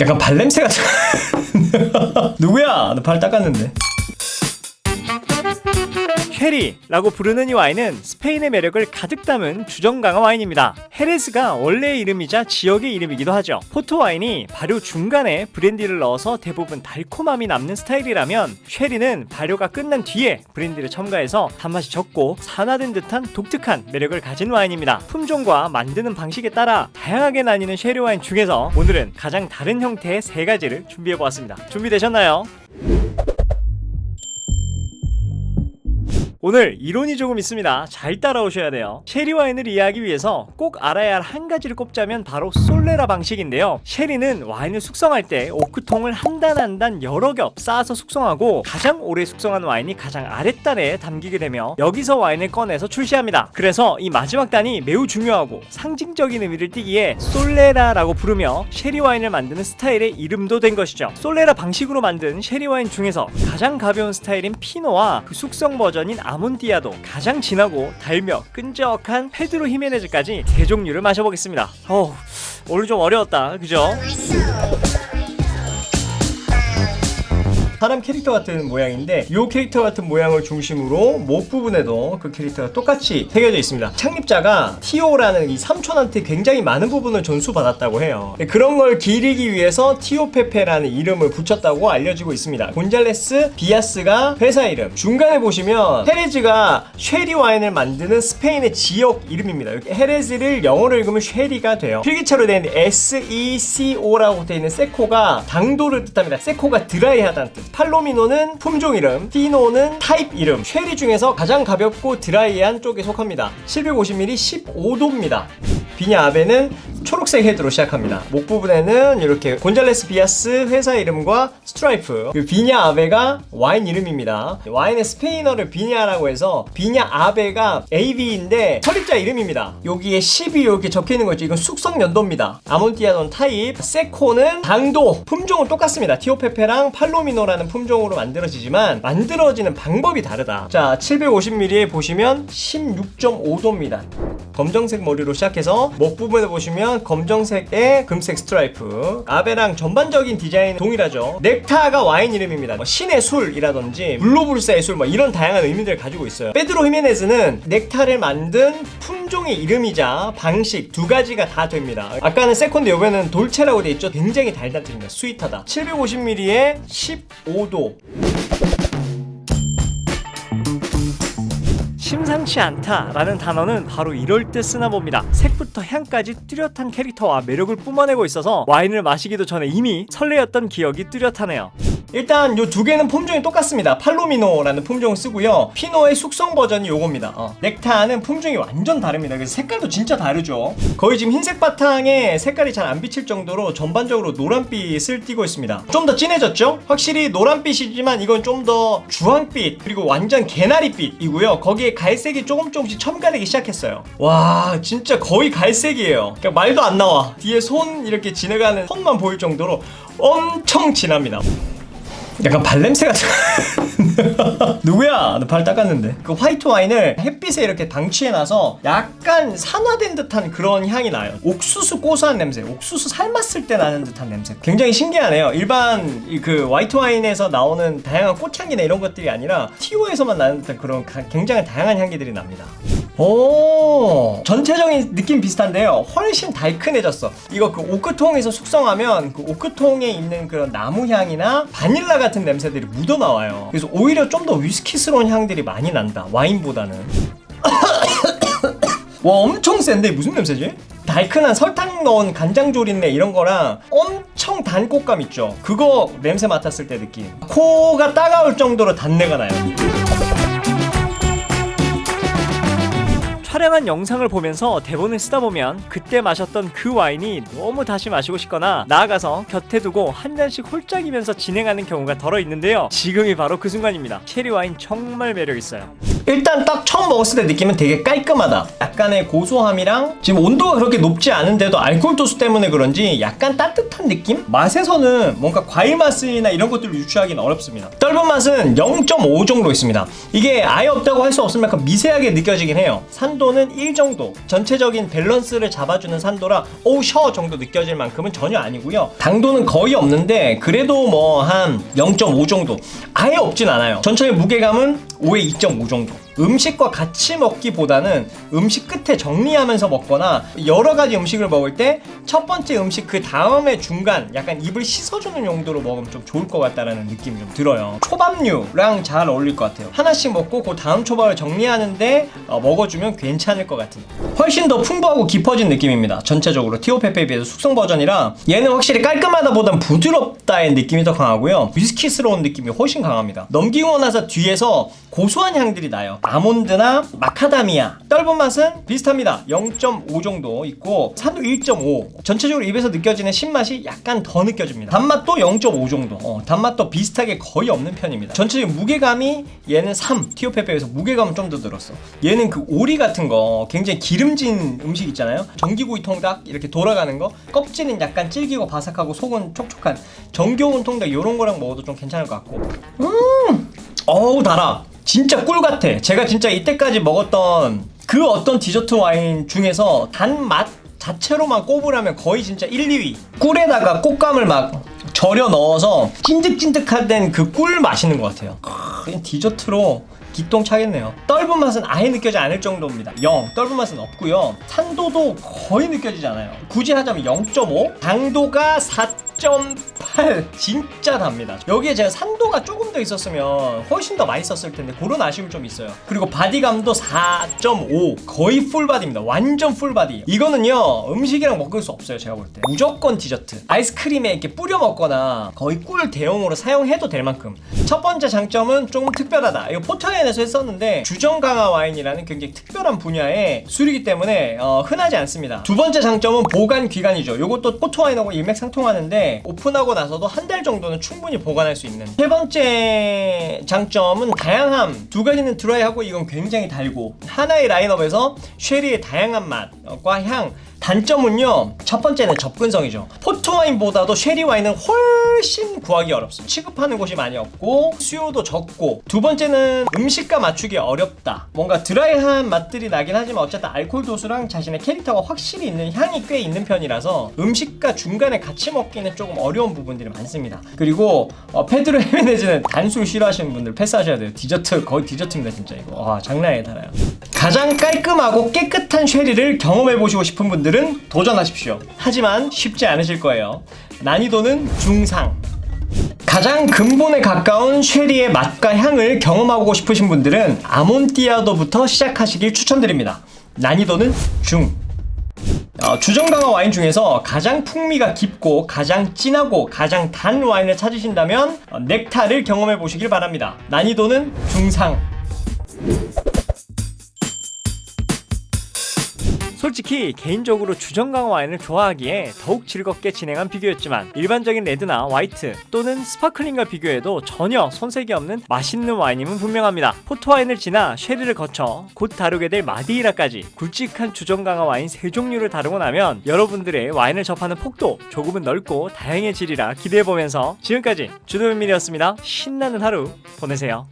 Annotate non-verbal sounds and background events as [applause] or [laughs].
약간 발냄새 같은 [laughs] 누구야? 나발 닦았는데 쉐리라고 부르는 이 와인은 스페인의 매력을 가득 담은 주정 강화 와인입니다. 헤레스가 원래의 이름이자 지역의 이름이기도 하죠. 포토 와인이 발효 중간에 브랜디를 넣어서 대부분 달콤함이 남는 스타일이라면 쉐리는 발효가 끝난 뒤에 브랜디를 첨가해서 단맛이 적고 산화된 듯한 독특한 매력을 가진 와인입니다. 품종과 만드는 방식에 따라 다양하게 나뉘는 쉐리 와인 중에서 오늘은 가장 다른 형태의 세 가지를 준비해 보았습니다. 준비되셨나요? 오늘 이론이 조금 있습니다. 잘 따라오셔야 돼요. 쉐리 와인을 이해하기 위해서 꼭 알아야 할 한 가지를 꼽자면 바로 솔레라 방식인데요. 쉐리는 와인을 숙성할 때 오크통을 한 단 한 단 여러 겹 쌓아서 숙성하고 가장 오래 숙성한 와인이 가장 아랫단에 담기게 되며 여기서 와인을 꺼내서 출시합니다. 그래서 이 마지막 단이 매우 중요하고 상징적인 의미를 띠기에 솔레라라고 부르며 쉐리 와인을 만드는 스타일의 이름도 된 것이죠. 솔레라 방식으로 만든 쉐리 와인 중에서 가장 가벼운 스타일인 피노와 그 숙성 버전인 아 몬디아도 가장 진하고 달며 끈적한 페드로 히메네즈까지 세 종류를 마셔보겠습니다. 어우, 오늘 좀 어려웠다, 그죠? 사람 캐릭터 같은 모양인데 이 캐릭터 같은 모양을 중심으로 목 부분에도 그 캐릭터가 똑같이 새겨져 있습니다. 창립자가 티오라는 이 삼촌한테 굉장히 많은 부분을 전수받았다고 해요. 네, 그런 걸 기리기 위해서 티오페페라는 이름을 붙였다고 알려지고 있습니다. 곤잘레스 비아스가 회사 이름. 중간에 보시면 헤레즈가 쉐리 와인을 만드는 스페인의 지역 이름입니다. 헤레즈를 영어로 읽으면 쉐리가 돼요. 필기체로 된 SECO라고 되어 있는 세코가 당도를 뜻합니다. 세코가 드라이하다는 뜻. 팔로미노는 품종 이름, 피노는 타입 이름. 쉐리 중에서 가장 가볍고 드라이한 쪽에 속합니다. 750ml 15도입니다. 비냐 아베는 초록색 헤드로 시작합니다. 목 부분에는 이렇게 곤잘레스 비아스 회사 이름과 스트라이프. 그리고 비냐 아베가 와인 이름입니다. 와인의 스페인어를 비냐라고 해서 비냐 아베가 AB인데 설립자 이름입니다. 여기에 10이 이렇게 적혀 있는 거죠. 이건 숙성 연도입니다. 아몬티아돈 타입, 세코는 당도, 품종은 똑같습니다. 티오페페랑 팔로미노라는 품종으로 만들어지지만 만들어지는 방법이 다르다. 자, 750ml에 보시면 16.5도입니다. 검정색 머리로 시작해서 목 부분에 보시면 검정색의 금색 스트라이프 아베랑 전반적인 디자인 동일하죠. 넥타가 와인 이름입니다. 뭐 신의 술이라든지 블로불사의 술 뭐 이런 다양한 의미들을 가지고 있어요. 페드로 히메네즈는 넥타를 만든 품종의 이름이자 방식 두 가지가 다 됩니다. 아까는 세컨드 요번에는 돌체라고 돼 있죠. 굉장히 달달합니다. 스윗하다. 750ml에 15도 심상치 않다라는 단어는 바로 이럴 때 쓰나 봅니다. 색부터 향까지 뚜렷한 캐릭터와 매력을 뿜어내고 있어서 와인을 마시기도 전에 이미 설레었던 기억이 뚜렷하네요. 일단 요 두 개는 품종이 똑같습니다. 팔로미노라는 품종을 쓰고요. 피노의 숙성 버전이 요겁니다. 어. 넥타는 품종이 완전 다릅니다. 그래서 색깔도 진짜 다르죠. 거의 지금 흰색 바탕에 색깔이 잘 안 비칠 정도로 전반적으로 노란빛을 띠고 있습니다. 좀 더 진해졌죠? 확실히 노란빛이지만 이건 좀 더 주황빛 그리고 완전 개나리빛이고요. 거기에 갈색이 조금 조금씩 첨가되기 시작했어요. 와 진짜 거의 갈색이에요. 그러니까 말도 안 나와. 뒤에 손 이렇게 지나가는 손만 보일 정도로 엄청 진합니다. 약간 발냄새 같은 [laughs] 누구야? 나 발 닦았는데. 그 화이트 와인을 햇빛에 이렇게 방치해놔서 약간 산화된 듯한 그런 향이 나요. 옥수수 고소한 냄새 옥수수 삶았을 때 나는 듯한 냄새. 굉장히 신기하네요. 일반 이그 화이트 와인에서 나오는 다양한 꽃향기나 이런 것들이 아니라 티오에서만 나는 듯한 그런 가- 굉장히 다양한 향기들이 납니다 오 전체적인 느낌 비슷한데요. 훨씬 달큰해졌어. 이거 그 오크통에서 숙성하면 그 오크통에 있는 그런 나무 향이나 바닐라 같은 냄새들이 묻어 나와요. 그래서 오히려 좀 더 위스키스러운 향들이 많이 난다 와인보다는. [coughs] 와 엄청 센데? 무슨 냄새지? 달큰한 설탕 넣은 간장조린내 이런 거랑 엄청 단 꽃감 있죠? 그거 냄새 맡았을 때 느낌. 코가 따가울 정도로 단내가 나요 촬영한 영상을 보면서 대본을 쓰다 보면 그때 마셨던 그 와인이 너무 다시 마시고 싶거나 나아가서 곁에 두고 한 잔씩 홀짝이면서 진행하는 경우가 덜어 있는데요. 지금이 바로 그 순간입니다. 체리 와인 정말 매력 있어요. 일단 딱 처음 먹었을 때 느낌은 되게 깔끔하다. 약간의 고소함이랑 지금 온도가 그렇게 높지 않은데도 알코올 도수 때문에 그런지 약간 따뜻한 느낌? 맛에서는 뭔가 과일 맛이나 이런 것들을 유추하기는 어렵습니다. 떫은 맛은 0.5 정도 있습니다. 이게 아예 없다고 할 수 없을 만큼 미세하게 느껴지긴 해요. 산도는 1 정도. 전체적인 밸런스를 잡아주는 산도라 오셔 정도 느껴질 만큼은 전혀 아니고요. 당도는 거의 없는데 그래도 뭐 한 0.5 정도. 아예 없진 않아요. 전체의 무게감은 5에 2.5 정도. 음식과 같이 먹기보다는 음식 끝에 정리하면서 먹거나 여러 가지 음식을 먹을 때 첫 번째 음식 그 다음에 중간 약간 입을 씻어주는 용도로 먹으면 좀 좋을 것 같다라는 느낌이 좀 들어요. 초밥류랑 잘 어울릴 것 같아요. 하나씩 먹고 그 다음 초밥을 정리하는데 어, 먹어주면 괜찮을 것 같은. 훨씬 더 풍부하고 깊어진 느낌입니다. 전체적으로 티오페페에 비해서 숙성 버전이라 얘는 확실히 깔끔하다 보단 부드럽다의 느낌이 더 강하고요. 위스키스러운 느낌이 훨씬 강합니다. 넘기고 나서 뒤에서 고소한 향들이 나요. 아몬드나 마카다미아. 떫은 맛은 비슷합니다. 0.5 정도 있고 산도 1.5. 전체적으로 입에서 느껴지는 신맛이 약간 더 느껴집니다. 단맛도 0.5 정도. 어, 단맛도 비슷하게 거의 없는 편입니다. 전체적인 무게감이 얘는 3. 티오페페에서 무게감은 좀 더 들었어. 얘는 그 오리 같은 거 굉장히 기름 진 음식 있잖아요. 전기구이 통닭 이렇게 돌아가는 거 껍질은 약간 질기고 바삭하고 속은 촉촉한 정겨운 통닭 이런 거랑 먹어도 좀 괜찮을 것 같고. 음, 어우 달아. 진짜 꿀 같아. 제가 진짜 이때까지 먹었던 그 어떤 디저트 와인 중에서 단맛 자체로만 꼽으라면 거의 진짜 1, 2위. 꿀에다가 꽃감을 막 절여 넣어서 찐득찐득한 그꿀 마시는 것 같아요. 디저트로 기똥차겠네요. 떫은 맛은 아예 느껴지지 않을 정도입니다. 0. 떫은 맛은 없고요. 산도도 거의 느껴지지 않아요. 굳이 하자면 0.5. 당도가 4.8. 진짜 답니다. 여기에 제가 산도가 조금 더 있었으면 훨씬 더 맛있었을 텐데 그런 아쉬움 좀 있어요. 그리고 바디감도 4.5. 거의 풀바디입니다. 완전 풀바디. 이거는요 음식이랑 먹을 수 없어요. 제가 볼 때. 무조건 디저트. 아이스크림에 이렇게 뿌려 먹거나 거의 꿀 대용으로 사용해도 될 만큼. 첫 번째 장점은 조금 특별하다. 이거 포터앤에서 했었는데 주정 강화 와인이라는 굉장히 특별한 분야의 술이기 때문에 어, 흔하지 않습니다. 두 번째 장점은 보관 기간이죠. 이것도 포터 와인하고 일맥상통하는데 오픈하고 나서도 한 달 정도는 충분히 보관할 수 있는. 세 번째 장점은 다양함. 두 가지는 드라이하고 이건 굉장히 달고 하나의 라인업에서 쉐리의 다양한 맛과 향. 단점은요 첫 번째는 접근성이죠. 포트와인보다도 쉐리 와인은 훨씬 구하기 어렵습니다. 취급하는 곳이 많이 없고 수요도 적고. 두 번째는 음식과 맞추기 어렵다. 뭔가 드라이한 맛들이 나긴 하지만 어쨌든 알코올 도수랑 자신의 캐릭터가 확실히 있는 향이 꽤 있는 편이라서 음식과 중간에 같이 먹기는 조금 어려운 부분들이 많습니다. 그리고 어, 페드로 헤메네즈는 단술 싫어하시는 분들 패스하셔야 돼요. 디저트 거의 디저트입니다 진짜 이거. 와 장난이 달아요. 가장 깔끔하고 깨끗한 쉐리를 경험해 보시고 싶은 분들 은 도전하십시오. 하지만 쉽지 않으실 거예요. 난이도는 중상. 가장 근본에 가까운 쉐리의 맛과 향을 경험하고 싶으신 분들은 아몬띠아도부터 시작하시길 추천드립니다. 난이도는 중. 어, 주정 강화 와인 중에서 가장 풍미가 깊고 가장 진하고 가장 단 와인을 찾으신다면 어, 넥타를 경험해 보시길 바랍니다. 난이도는 중상. 솔직히 개인적으로 주정강 와인을 좋아하기에 더욱 즐겁게 진행한 비교였지만 일반적인 레드나 화이트 또는 스파클링과 비교해도 전혀 손색이 없는 맛있는 와인임은 분명합니다. 포트 와인을 지나 쉐리를 거쳐 곧 다루게 될 마디이라까지 굵직한 주정강화 와인 세 종류를 다루고 나면 여러분들의 와인을 접하는 폭도 조금은 넓고 다양해지리라 기대해보면서 지금까지 주도현민이었습니다. 신나는 하루 보내세요.